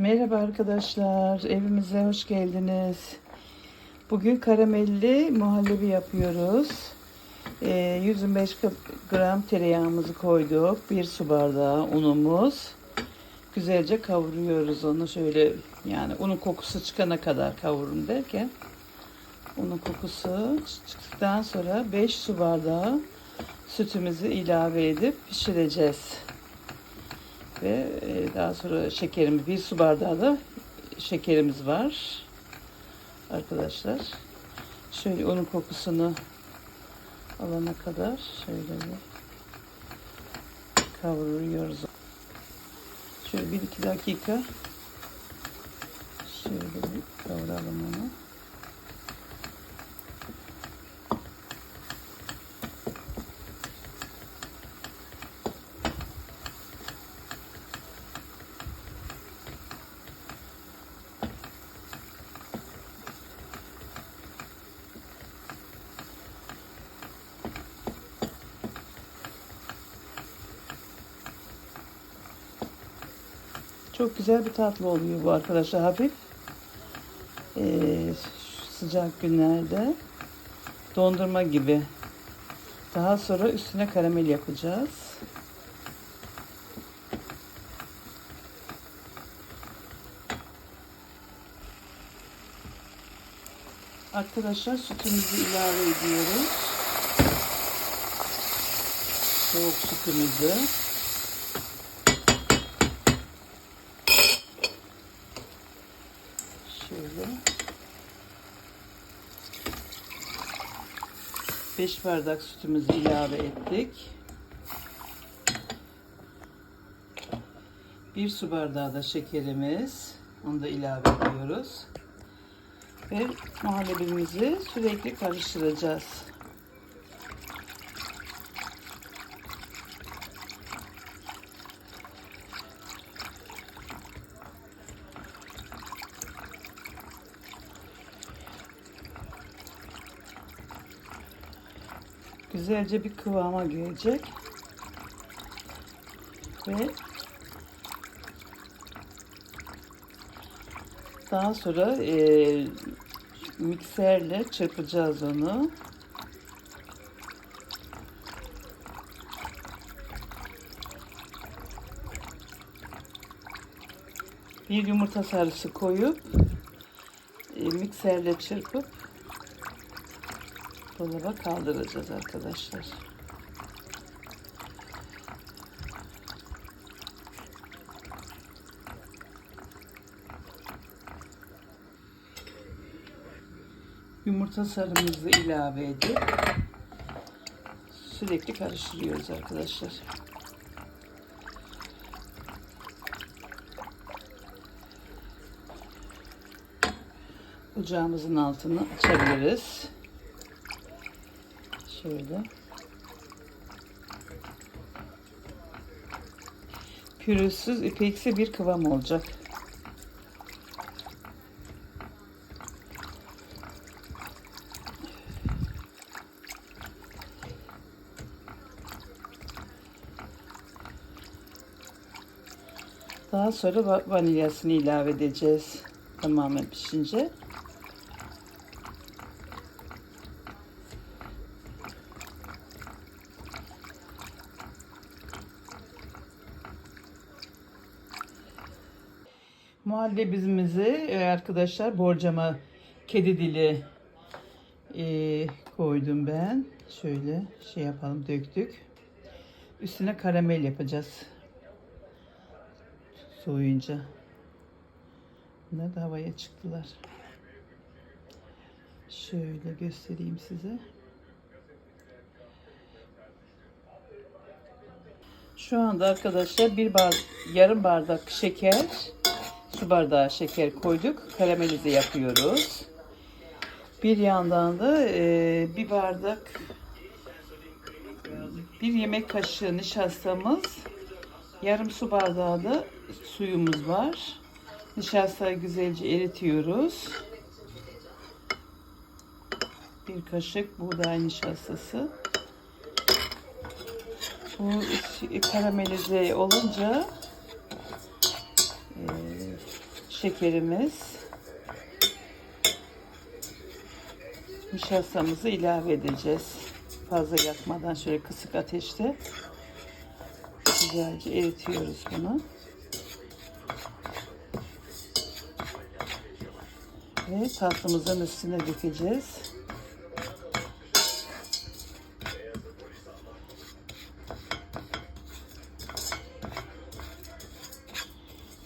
Merhaba arkadaşlar, evimize hoş geldiniz. Bugün karamelli muhallebi yapıyoruz. Ee, 125 gram tereyağımızı koyduk. Bir su bardağı unumuz. Güzelce kavuruyoruz onu şöyle yani unun kokusu çıkana kadar kavurun derken unun kokusu çıktıktan sonra 5 su bardağı sütümüzü ilave edip pişireceğiz. Ve e, daha sonra şekerimiz, bir su bardağı da şekerimiz var. Arkadaşlar. Şöyle onun kokusunu alana kadar şöyle bir kavuruyoruz. Şöyle bir iki dakika şöyle bir kavuralım onu. Çok güzel bir tatlı oluyor bu arkadaşlar. Hafif ee, sıcak günlerde dondurma gibi. Daha sonra üstüne karamel yapacağız. Arkadaşlar sütümüzü ilave ediyoruz. Soğuk sütümüzü. Şöyle. 5 bardak sütümüzü ilave ettik. 1 su bardağı da şekerimiz. Onu da ilave ediyoruz. Ve muhallebimizi sürekli karıştıracağız. Güzelce bir kıvama gelecek. Ve daha sonra e, mikserle çırpacağız onu. Bir yumurta sarısı koyup e, mikserle çırpıp dolaba kaldıracağız arkadaşlar. Yumurta sarımızı ilave edip sürekli karıştırıyoruz arkadaşlar. Ocağımızın altını açabiliriz. Şöyle. Pürüzsüz ipeksi bir kıvam olacak. Daha sonra vanilyasını ilave edeceğiz. Tamamen pişince. Muhallebimizi e, arkadaşlar borcama kedi dili e, koydum ben. Şöyle şey yapalım döktük. Üstüne karamel yapacağız. Soğuyunca. Bunlar da havaya çıktılar. Şöyle göstereyim size. Şu anda arkadaşlar bir bar yarım bardak şeker su bardağı şeker koyduk. Karamelize yapıyoruz. Bir yandan da e, bir bardak bir yemek kaşığı nişastamız yarım su bardağı da suyumuz var. Nişastayı güzelce eritiyoruz. Bir kaşık buğday nişastası. Bu karamelize olunca şekerimiz. Nişastamızı ilave edeceğiz. Fazla yakmadan şöyle kısık ateşte güzelce eritiyoruz bunu. Ve tatlımızın üstüne dökeceğiz.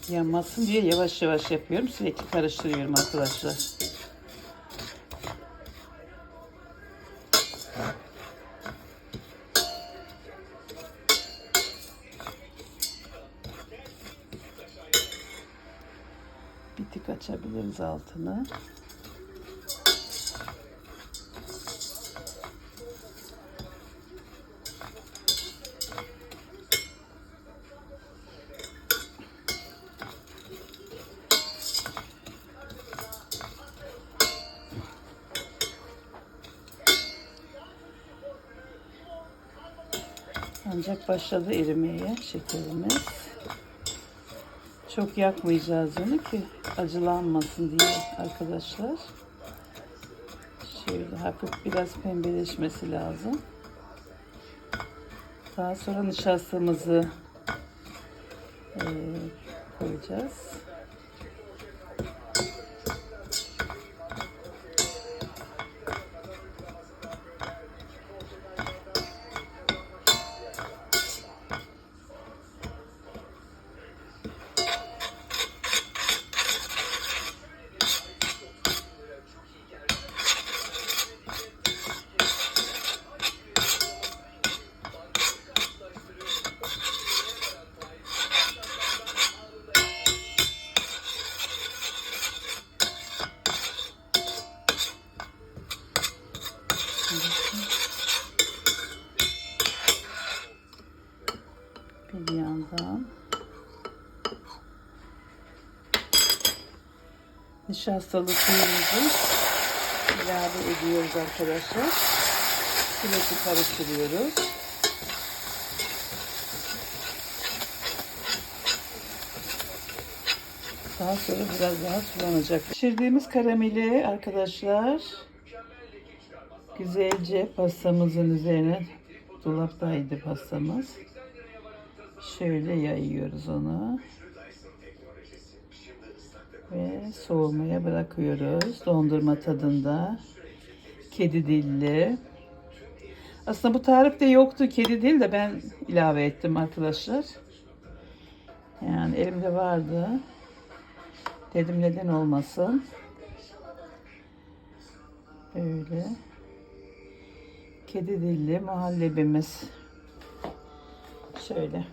Yanmasın diye yavaş yavaş yapıyorum. Sürekli karıştırıyorum arkadaşlar. Bir tık açabiliriz altını. Ancak başladı erimeye şekerimiz. Çok yakmayacağız onu ki acılanmasın diye arkadaşlar. Şöyle hafif biraz pembeleşmesi lazım. Daha sonra nişastamızı eee, koyacağız. Bir yandan nişastalı suyumuzu ilave ediyoruz arkadaşlar. Sürekli karıştırıyoruz. Daha sonra biraz daha sulanacak. Pişirdiğimiz karameli arkadaşlar güzelce pastamızın üzerine dolaptaydı pastamız. Şöyle yayıyoruz onu. Ve soğumaya bırakıyoruz. Dondurma tadında. Kedi dilli. Aslında bu tarifte yoktu kedi dil de ben ilave ettim arkadaşlar. Yani elimde vardı. Dedim neden olmasın. Öyle. Kedi dilli muhallebimiz. Şöyle.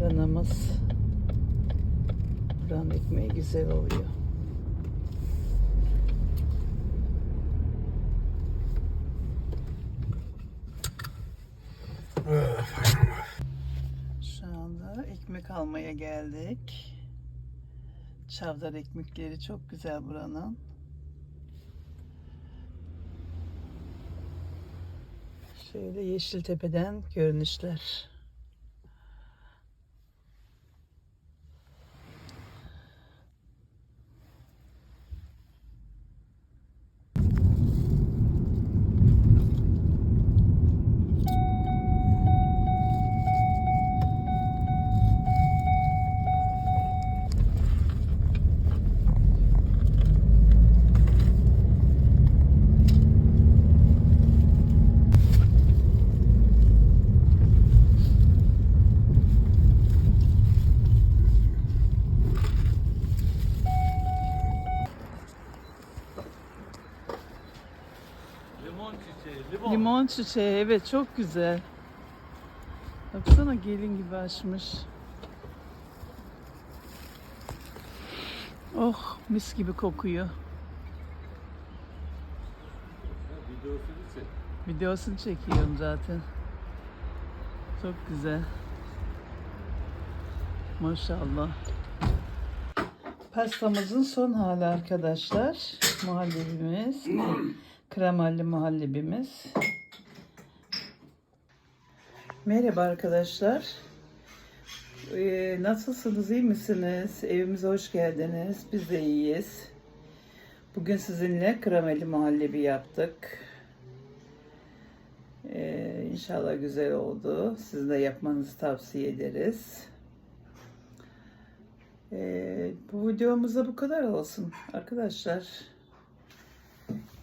Fırınımız. Fırın ekmeği güzel oluyor. Şu anda ekmek almaya geldik. Çavdar ekmekleri çok güzel buranın. Şöyle Yeşiltepe'den görünüşler. Limon çiçeği, Limon çiçeği evet çok güzel. Baksana gelin gibi açmış. Oh mis gibi kokuyor. Videosunu çek. Videosunu çekiyorum zaten. Çok güzel. Maşallah. Pastamızın son hali arkadaşlar. Muhallebimiz. Kremalli muhallebimiz. Merhaba arkadaşlar. Ee, nasılsınız, iyi misiniz? Evimize hoş geldiniz. Biz de iyiyiz. Bugün sizinle kremelli muhallebi yaptık. Ee, inşallah güzel oldu. Sizin de yapmanızı tavsiye ederiz. Ee, bu videomuzda bu kadar olsun arkadaşlar.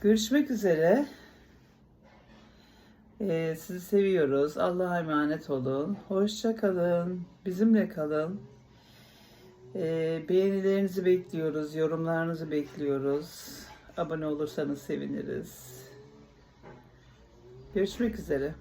Görüşmek üzere. Ee, sizi seviyoruz. Allah'a emanet olun. Hoşça kalın. Bizimle kalın. Ee, beğenilerinizi bekliyoruz. Yorumlarınızı bekliyoruz. Abone olursanız seviniriz. Görüşmek üzere.